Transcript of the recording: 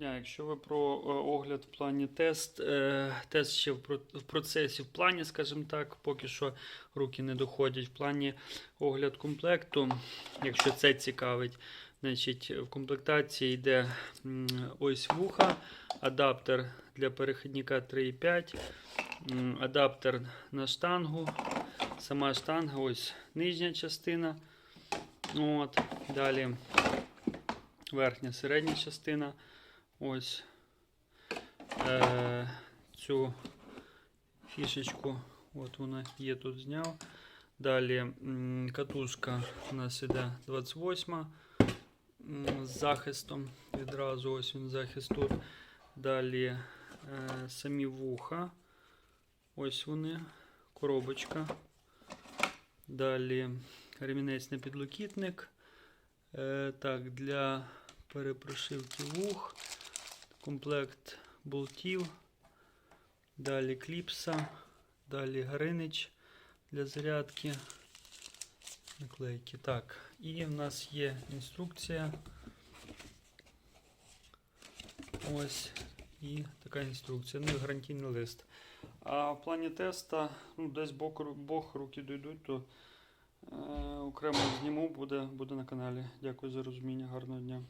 дня. Якщо ви про е, огляд в плані тест, е, тест ще в процесі, в плані, скажімо так, поки що руки не доходять. В плані огляд комплекту, якщо це цікавить, значить в комплектації йде ось вуха, адаптер для перехідника 3,5, адаптер на штангу, сама штанга, ось нижня частина. От, далі верхня середня частина. Ось е, цю фішечку, от вона є тут зняв. Далі катушка у нас іде 28 м, з захистом. Відразу ось він захист тут. Далі е, самі вуха. Ось вони, коробочка. Далі ремінець на підлокітник. Е, так, для перепрошивки вух, комплект болтів, далі кліпса, далі гаринич для зарядки, наклейки. Так, і в нас є інструкція. Ось і така інструкця, ну і гарантійний лист. А в плані теста, ну, десь Бог, Бог руки дійдуть, то е, окремо зніму, буде, буде на каналі. Дякую за розуміння, гарного дня.